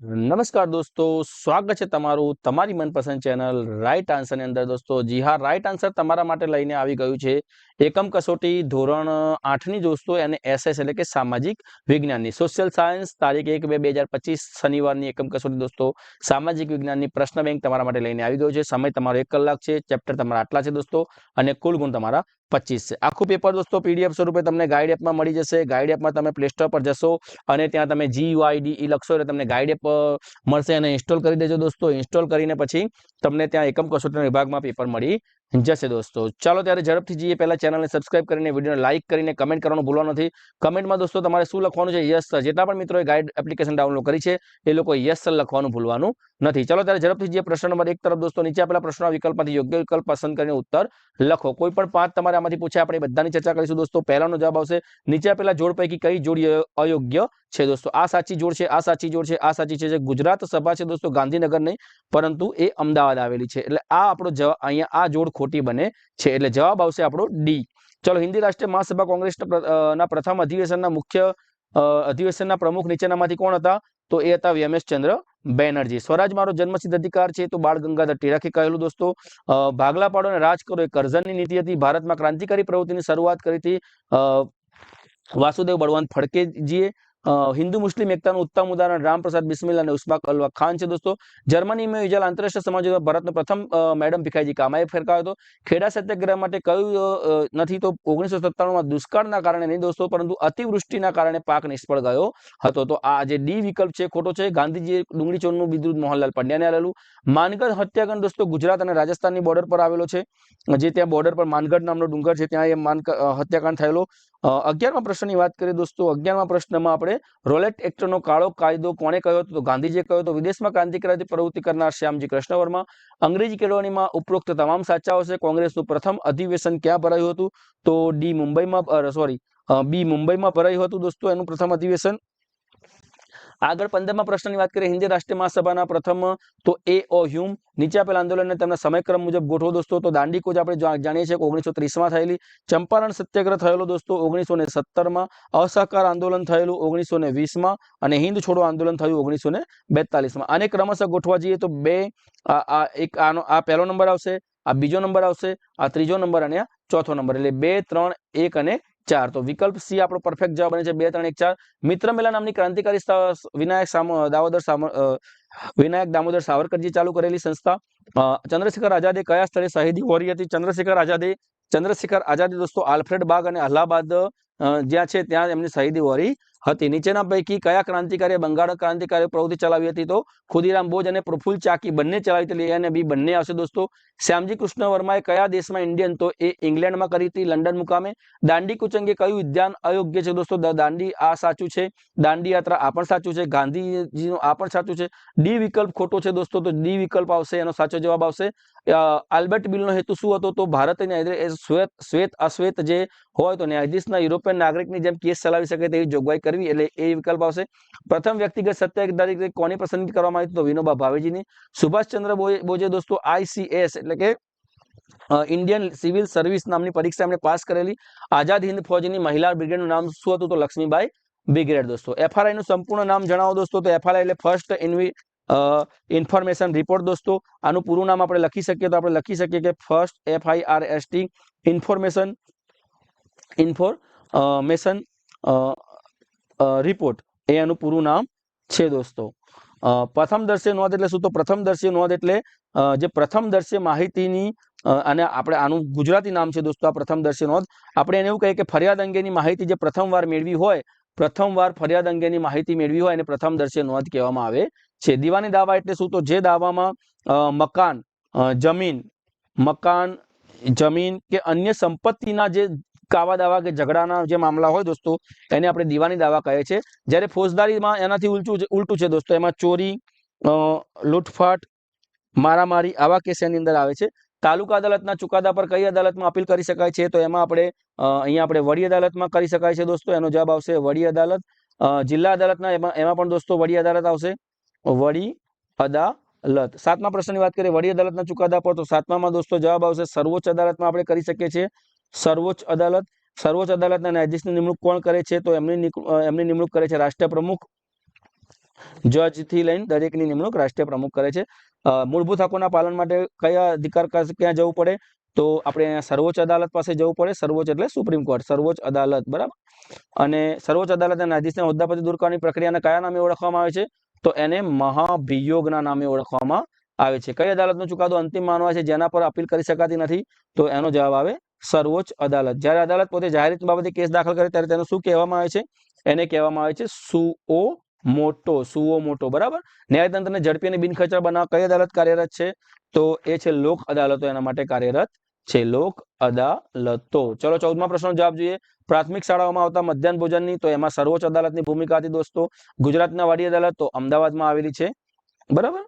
નમસ્કાર દોસ્તો, સ્વાગત છે તમારું તમારી મનપસંદ ચેનલ રાઈટ આન્સરની અંદર દોસ્તો. જી હા રાઈટ આન્સર તમારા માટે લઈને આવી ગયું છે એકમ કસોટી ધોરણ આઠની દોસ્તો અને એસએસ એટલે કે સામાજિક વિજ્ઞાનની. સોશિયલ સાયન્સ તારીખ એક બે બે હજાર પચીસ શનિવારની એકમ કસોટી દોસ્તો. સામાજિક વિજ્ઞાનની પ્રશ્ન બેંક તમારા માટે લઈને આવી ગયો છે. સમય તમારો એક કલાક છે. ચેપ્ટર તમારા આટલા છે દોસ્તો અને કુલ ગુણ તમારા પચીસ છે. આખું પેપર દોસ્તો પીડીએફ સ્વરૂપે તમને ગાઈડ એપમાં મળી જશે. ગાઈડ એપમાં તમે પ્લે સ્ટોર પર જશો અને ત્યાં તમે જી ઈ લખશો એટલે તમને ગાઈડ એપ મળશે અને ઇન્સ્ટોલ કરી દેજો દોસ્તો. ઇન્સ્ટોલ કરીને પછી તમને ત્યાં એકમ કસોટીના વિભાગમાં પેપર મળી જશે દોસ્તો. ચાલો ત્યારે ઝડપથી જઈએ. પહેલાં ચેનલને સબસ્ક્રાઇબ કરીને, વિડીયોને લાઇક કરીને કમેન્ટ કરવાનું ભૂલવાનું નથી. કમેન્ટમાં દોસ્તો તમારે શું લખવાનું છે? યસ સર જેટલા પણ મિત્રોએ ગાઈડ એપ્લિકેશન ડાઉનલોડ કરી છે, એ લોકો યસ સર લખવાનું ભૂલવાનું નથી. ચાલો ત્યારે ઝડપથી જઈએ. પ્રશ્ન નંબર એક તરફ દોસ્તો, નીચે આપેલા પ્રશ્નના વિકલ્પમાંથી યોગ્ય વિકલ્પ પસંદ કરીને ઉત્તર લખો. કોઈ પણ પાંચ તમારે આમાંથી પૂછે આપણે બધાની ચર્ચા કરીશું દોસ્તો. પહેલાનો જવાબ આવશે, નીચે આપેલા જોડ પૈકી કઈ જોડી અયોગ્ય છે દોસ્તો? આ સાચી જોડ છે, આ સાચી જોડ છે, આ સાચી છે, જે ગુજરાત સભા છે દોસ્તો, ગાંધીનગર નહીં, પરંતુ એ અમદાવાદ આવેલી છે. એટલે આ આપણો જવાબ, અહીંયા આ જોડ ખોટી બને છે એટલે જવાબ આવશે આપણો ડી ચલો, હિન્દી રાષ્ટ્રીય મહાસભા કોંગ્રેસના પ્રથમ અધિવેશનના મુખ્ય અધિવેશનના પ્રમુખ નીચેનામાંથી કોણ હતા? તો એ હતા વીએમએસ ચંદ્ર બેનર્જી. સ્વરાજ મારો જન્મસિદ્ધ અધિકાર છે તો બાળ ગંગાધર ટિળકે કહેલું, દોસ્તો. ભાગલા પાડો અને રાજ કરો એ કરઝનની નીતિ હતી. ભારતમાં ક્રાંતિકારી પ્રવૃત્તિની શરૂઆત કરી હતી વાસુદેવ બળવંત ફડકેજીએ. હિન્દુ મુસ્લિમ એકતાનું ઉત્તમ ઉદાહરણ રામપ્રસાદ બિસ્મિલ અને ઉસ્માક અલવા ખાન છે દોસ્તો. જર્મનીમાં યોજાયેલ આંતરરાષ્ટ્રીય સમાજ ભારતનો પ્રથમ મેડમ ભીખાઈજી કામાએ ફેરકાયો હતો. ખેડા સત્યાગ્રહ માટે કયું નથી તો ઓગણીસો સત્તાણુંમાં દુષ્કાળના કારણે નહીં દોસ્તો, પરંતુ અતિવૃષ્ટિના કારણે પાક નિષ્ફળ ગયો હતો. તો આ જે ડી વિકલ્પ છે, ખોટો છે, ગાંધીજીએ ડુંગળી ચોરનું વિદ્યુત મોહનલાલ પંડ્યાને આલેલું. માનગઢ હત્યાકાંડ દોસ્તો ગુજરાત અને રાજસ્થાનની બોર્ડર પર આવેલો છે. જે ત્યાં બોર્ડર પર માનગઢ નામનો ડુંગર છે, ત્યાં એ માન હત્યાકાંડ થયેલો. અગિયારમા પ્રશ્નની વાત કરીએ દોસ્તો, અગિયારમા પ્રશ્નમાં આપણે રોલેટ એક્ટનો કાળો કાયદો કોણે કહ્યો હતો? ગાંધીજીએ કહ્યો તો વિદેશમાં ક્રાંતિકારી પ્રવૃત્તિ કરનાર શ્યામજી કૃષ્ણ વર્મા. અંગ્રેજી કેળવણીમાં ઉપરોક્ત તમામ સાચા હશે કોંગ્રેસનું પ્રથમ અધિવેશન ક્યાં ભરાયું હતું? તો ડી મુંબઈમાં સોરી બી મુંબઈમાં ભરાયું હતું દોસ્તો, એનું પ્રથમ અધિવેશન. આગળ પંદરમા પ્રશ્નની વાત કરીએ, હિન્દી રાષ્ટ્રીય મહાસભાના પ્રથમ, તો એ ઓ હ્યુમ. નીચે આપેલા આંદોલનને તેમના સમયક્રમ મુજબ ગોઠવો દોસ્તો. તો દાંડી કૂચ આપણે જાણીએ છીએ કે ઓગણીસો ત્રીસમાં થયેલી ચંપારણ સત્યાગ્રહ થયેલો દોસ્તો, ઓગણીસો ને સત્તરમાં. અસહકાર આંદોલન થયેલું ઓગણીસો ને વીસમાં અને હિન્દ છોડો આંદોલન થયું ઓગણીસો ને બેતાલીસમાં. આને ક્રમશઃ ગોઠવા જઈએ તો બે આ, એક, આનો, આ પહેલો નંબર આવશે, આ બીજો નંબર આવશે, આ ત્રીજો નંબર અને આ ચોથો નંબર. એટલે બે, ત્રણ, એક અને ચાર. તો વિકલ્પ સી આપણો પરફેક્ટ જવાબ બને છે બે, ત્રણ, એક, ચાર. મિત્ર મેલા નામની ક્રાંતિકારી વિનાયક દામોદર વિનાયક દામોદર સાવરકરજી ચાલુ કરેલી સંસ્થા. ચંદ્રશેખર આઝાદે કયા સ્થળે શહીદી હોરી હતી? ચંદ્રશેખર આઝાદે ચંદ્રશેખર આઝાદે દોસ્તો આલ્ફ્રેડ બાગ અને અલ્હાબાદ જ્યાં છે ત્યાં એમની શહીદી વોરી હતી. નીચેના પૈકી કયા ક્રાંતિકારીએ બંગાળ ક્રાંતિકારી પ્રવૃત્તિ ચલાવી હતી તો ખુદીરામ બોજ અને પ્રફુલ ચાકી બંને ચલાવી હતી. અને બી બંને આવશે દોસ્તો. શ્યામજી કૃષ્ણ વર્માએ કયા દેશમાં ઇન્ડિયન તો એ ઇંગ્લેન્ડમાં કરી હતી લંડન મુકામે. દાંડી કુચંગે કયું ઉદ્યાન અયોગ્ય છે દોસ્તો? દાંડી આ સાચું છે. દાંડી યાત્રા આ પણ સાચું છે. ગાંધીજીનું આ પણ સાચું છે. ડી વિકલ્પ ખોટો છે દોસ્તો, તો ડી વિકલ્પ આવશે, એનો સાચો જવાબ આવશે. આલ્બર્ટ બિલનો હેતુ શું હતો? તો ભારતની શ્વેત શ્વેત અશ્વેત જે હોય તો ન્યાયાધીશના યુરોપિયન નાગરિકની જેમ કેસ ચલાવી શકે તેવી જોગવાઈ કરવી એટલે એ વિકલ્પ આવશે. પ્રથમ વ્યક્તિગત સત્યાગ્રહ કોની પસંદગી કરવામાં આવી તો વિનોબા ભાવેજીની. સુભાષચંદ્ર બોજે દોસ્તો આઈસીએસ એટલે કે ઇન્ડિયન સિવિલ સર્વિસ નામની પરીક્ષા એમણે પાસ કરેલી. આઝાદ હિન્દ ફૌજની મહિલા બ્રિગેડનું નામ શું હતું તો લક્ષ્મીબાઈ બ્રિગેડ દોસ્તો. એફઆરઆઈ નું સંપૂર્ણ નામ જણાવો દોસ્તો તો એફઆરઆઈ એટલે ફર્સ્ટ ઇન્વી ઇન્ફોર્મેશન રિપોર્ટ દોસ્તો. આનું પૂરું નામ આપણે લખી શકીએ તો આપણે લખી શકીએ કે first FIR I S T information information report એ એનું પૂરું નામ છે દોસ્તો. પ્રથમ દર્શ્ય નોંધ એટલે શું? તો પ્રથમ દર્શ્ય નોંધ એટલે જે પ્રથમ દર્શ્ય માહિતીની અને આપણે આનું ગુજરાતી નામ છે દોસ્તો, આ પ્રથમ દર્શ્ય નોંધ આપણે એને એવું કહીએ કે ફરિયાદ અંગેની માહિતી જે પ્રથમવાર મેળવી હોય, પ્રથમવાર ફરિયાદ અંગેની માહિતી મેળવી હોય એને પ્રથમ દર્શ્ય નોંધ કહેવામાં આવે છે. દીવાની દાવા એટલે શું? તો જે દાવામાં મકાન જમીન મકાન, જમીન કે અન્ય સંપત્તિના જે કાવા દાવા કે ઝઘડાના જે મામલા હોય દોસ્તો, એને આપણે દીવાની દાવા કહે છે. જ્યારે ફોજદારીમાં એનાથી ઉલટું ઉલટું છે દોસ્તો, એમાં ચોરી લૂંટફાટ, મારામારી આવા કેસ એની અંદર આવે છે. તાલુકા અદાલતના ચુકાદા પર કઈ અદાલતમાં અપીલ કરી શકાય છે તો એમાં આપણે અહીંયા આપણે વડી અદાલતમાં કરી શકાય છે દોસ્તો, એનો જવાબ આવશે વડી અદાલત જિલ્લા અદાલતના, એમાં એમાં પણ દોસ્તો વડી અદાલત આવશે. વડી અદાલત. સાતમા પ્રશ્નની વાત કરીએ વડી અદાલતના ચુકાદા પર તો સાતમામાં દોસ્તો જવાબ આવશે. સર્વોચ્ચ અદાલતમાં આપણે કરી શકીએ છીએ. સર્વોચ્ચ અદાલત, સર્વોચ્ચ અદાલતના ન્યાયાધીશની નિમણૂક કોણ કરે છે? તો એમની એમની નિમણૂક કરે છે રાષ્ટ્ર પ્રમુખ જજથી લઈને દરેકની નિમણૂક રાષ્ટ્રીય પ્રમુખ કરે છે. મૂળભૂત હકોના પાલન માટે કયા અધિકાર ક્યાં જવું પડે? તો આપણે અહીંયા સર્વોચ્ચ અદાલત પાસે જવું પડે. સર્વોચ્ચ એટલે સુપ્રીમ કોર્ટ. સર્વોચ્ચ અદાલત. બરાબર? અને સર્વોચ્ચ અદાલતના ન્યાયાધીશને હોદ્દા પરથી દૂર કરવાની પ્રક્રિયાને કયા નામે ઓળખવામાં આવે છે? તો એને મહાભિયોગના નામે ઓળખવામાં આવે છે. કઈ અદાલતનો ચુકાદો અંતિમ માનવા છે? જેના પર અપીલ કરી શકાતી નથી. તો એનો જવાબ આવે સર્વોચ્ચ અદાલત. જ્યારે અદાલત પોતે જાહેર હિત બાબતે કેસ દાખલ કરે ત્યારે તેનું શું કહેવામાં આવે છે? એને કહેવામાં આવે છે સુઓ મોટો સુઓ મોટો, બરાબર? ન્યાયતંત્રને ઝડપી અને બિનખચર બનાવવા કઈ અદાલત કાર્યરત છે? તો એ છે લોક અદાલતો. એના માટે કાર્યરત છે લોક અદાલતો. ચલો ચૌદમા પ્રશ્નનો જવાબ જોઈએ. પ્રાથમિક શાળાઓમાં આવતા મધ્યાહન ભોજનની તો એમાં સર્વોચ્ચ અદાલતની ભૂમિકા હતી દોસ્તો. ગુજરાતના વડી અદાલત તો અમદાવાદમાં આવેલી છે. બરાબર?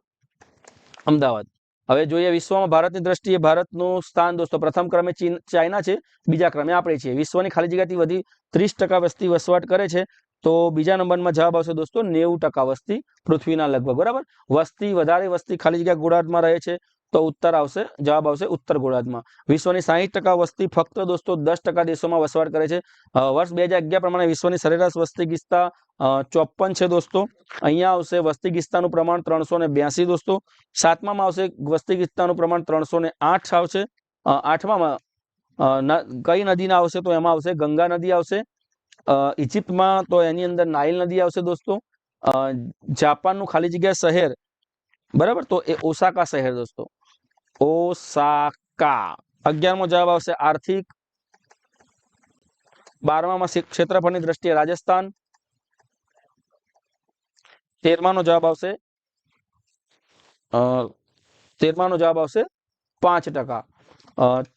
અમદાવાદ. હવે જોઈએ વિશ્વમાં ભારતની દ્રષ્ટિએ ભારતનું સ્થાન દોસ્તો, પ્રથમ ક્રમે ચીન, ચાઇના છે, બીજા ક્રમે આપણે છીએ. વિશ્વની ખાલી જગ્યાથી વધી ત્રીસ ટકા વસ્તી વસવાટ કરે છે, તો બીજા નંબરમાં જવાબ આવશે દોસ્તો નેવું ટકા વસ્તી પૃથ્વીના લગભગ, બરાબર? વસ્તી, વધારે વસ્તી ખાલી જગ્યા ગોળાર્ધમાં રહે છે તો ઉત્તર આવશે, જવાબ આવશે ઉત્તર ગોળાર્ધમાં. વિશ્વની સાહીઠ ટકા વસ્તી ફક્ત દોસ્તો દસ ટકા દેશોમાં વસવાટ કરે છે. વર્ષ બે પ્રમાણે વિશ્વની સરેરાશ વસ્તી ગીસ્તા ચોપન છે દોસ્તો. અહીંયા આવશે વસ્તી ગીસ્તાનું પ્રમાણ ત્રણસો દોસ્તો. સાતમામાં આવશે વસ્તી ગીસ્તાનું પ્રમાણ ત્રણસો આવશે. આઠમામાં કઈ નદીના આવશે તો એમાં આવશે ગંગા નદી આવશે. ઇજિપ્તમાં તો એની અંદર નાઇલ નદી આવશે દોસ્તો. જાપાનનું ખાલી જગ્યા શહેર. બરાબર? તો એ ઓસાકા શહેર દોસ્તો. ઓસાકા. અગિયારમો જવાબ આવશે આર્થિક. બારમામાં ક્ષેત્રફળની દ્રષ્ટિએ રાજસ્થાન. તેરમાનો જવાબ આવશે તેરમાનો જવાબ આવશે પાંચ ટકા.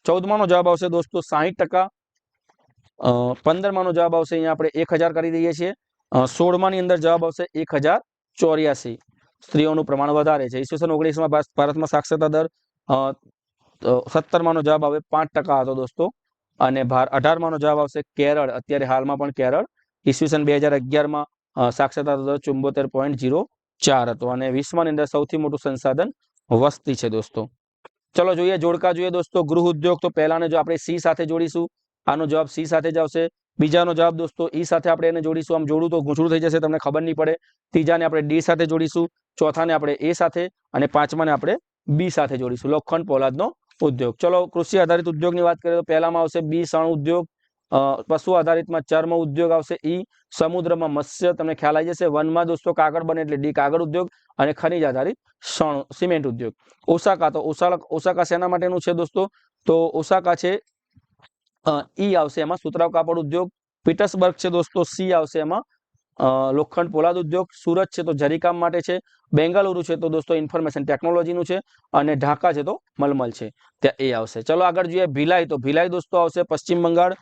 ચૌદમાનો જવાબ આવશે દોસ્તો સાહીઠ ટકા. પંદરમાનો જવાબ આવશે અહીંયા આપણે એક હજાર કરી દઈએ છીએ. સોળમાની અંદર જવાબ આવશે એક હજાર ચોર્યાસી. સ્ત્રીઓનું પ્રમાણ વધારે છે. ઈસવીસન ઓગણીસમાં ભારતમાં સાક્ષરતા દર સત્તરમાનો જવાબ આવે પાંચ ટકા હતો દોસ્તો. અને ભાર અઢારમાનો જવાબ આવશે કેરળ. અત્યારે હાલમાં પણ કેરળ. ઈસવીસન બે હજાર અગિયારમાં સાક્ષરતા ચુંબોતેર પોઈન્ટ જીરો ચાર હતો. અને વિશ્વની અંદર સૌથી મોટું સંસાધન વસ્તી છે દોસ્તો. ચલો જોઈએ, જોડકા જોઈએ દોસ્તો. ગૃહ ઉદ્યોગ તો પહેલાને જો આપણે સી સાથે જોડીશું, આનો જવાબ સી સાથે જ આવશે. બીજાનો જવાબ દોસ્તો ઈ સાથે આપણે એને જોડીશું. આમ જોડું તો ગૂંચળું થઈ જશે, તમને ખબર નહીં પડે. ત્રીજાને આપણે ડી સાથે જોડીશું. ચોથાને આપણે એ સાથે. અને પાંચમાને આપણે બી સાથે જોડીશું. લોખંડ પોલાદનો ઉદ્યોગ. ચલો, કૃષિ આધારિત ઉદ્યોગની વાત કરીએ તો પહેલામાં આવશે બી સણ ઉદ્યોગ પશુ આધારિતમાં ચર્મ ઉદ્યોગ આવશે, ઈ સમુદ્રમાં મત્સ્ય, તમને ખ્યાલ આવી જશે, વનમાં દોસ્તો કાગળ બને એટલે ડી કાગળ ઉદ્યોગ અને ખનિજ આધારિત સણ, સિમેન્ટ ઉદ્યોગ. ઓસાકા, તો ઓસાક ઓસાકા શેના માટેનું છે દોસ્તો? તો ઓસાકા છે ઈ આવશે એમાં સુતરાવ કાપડ ઉદ્યોગ, પીટર્સબર્ગ છે દોસ્તો, સી આવશે એમાં લોખંડ પોલાદ ઉદ્યોગ સુરત છે તો જરીકામ માટે છે, બેંગાલુરુ છે તો દોસ્તો ઇન્ફોર્મેશન ટેકનોલોજીનું છે અને ઢાકા છે તો મલમલ છે. ત્યાં એ આવશે. ચલો આગળ જોઈએ ભિલાઈ તો ભિલાઈ દોસ્તો આવશે પશ્ચિમ બંગાળ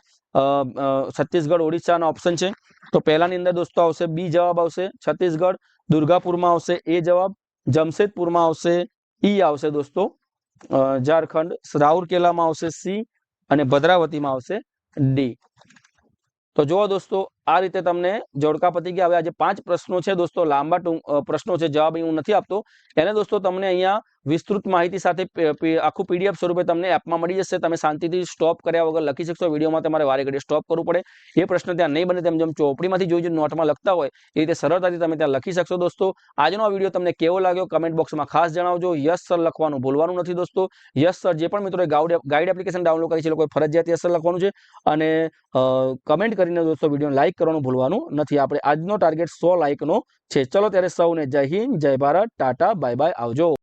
છત્તીસગઢ, ઓડિશાનો ઓપ્શન છે. તો પહેલાની અંદર દોસ્તો આવશે બી જવાબ આવશે છત્તીસગઢ, દુર્ગાપુરમાં આવશે એ જવાબ, જમશેદપુરમાં આવશે ઈ આવશે દોસ્તો ઝારખંડ, રાઉરકેલામાં આવશે સી અને ભદ્રાવતીમાં આવશે ડી. તો જુઓ દોસ્તો આ રીતે તમને જોડકા પતી ગયા. હવે આજે પાંચ પ્રશ્નો છે દોસ્તો. લાંબા પ્રશ્નો છે. જવાબ હું નથી આપતો. એને દોસ્તો તમને અહીંયા વિસ્તૃત માહિતી સાથે આખું પીડીએફ સ્વરૂપે તમને એપમાં મળી જશે. તમે શાંતિથી સ્ટોપ કર્યા વગર લખી શકશો. વિડીયોમાં તમારે વારે ઘડીએ સ્ટોપ કરવું પડે. એ પ્રશ્ન ત્યાં નહીં બને તેમ જેમ ચોપડીમાંથી જોઈ નોટમાં લખતા હોય, એ રીતે સરળતાથી તમે ત્યાં લખી શકશો દોસ્તો. આજનો આ વીડિયો તમને કેવો લાગ્યો કમેન્ટ બોક્સમાં ખાસ જણાવજો. યસ સર લખવાનું ભૂલવાનું નથી દોસ્તો. યસ સર જે પણ મિત્રોએ ગાઉડ, ગાઈડ એપ્લિકેશન ડાઉનલોડ કરી છે લોકો ફરજિયાત યસ સર લખવાનું છે. અને કમેન્ટ કરીને દોસ્તો વીડિયો લાઈક કરવાનું ભૂલવાનું નથી. આપણે આજનો ટાર્ગેટ સો લાઇકનો છે. ચલો ત્યારે સૌને જય હિન્દ, જય ભારત, ટાટા, બાય બાય, આવજો.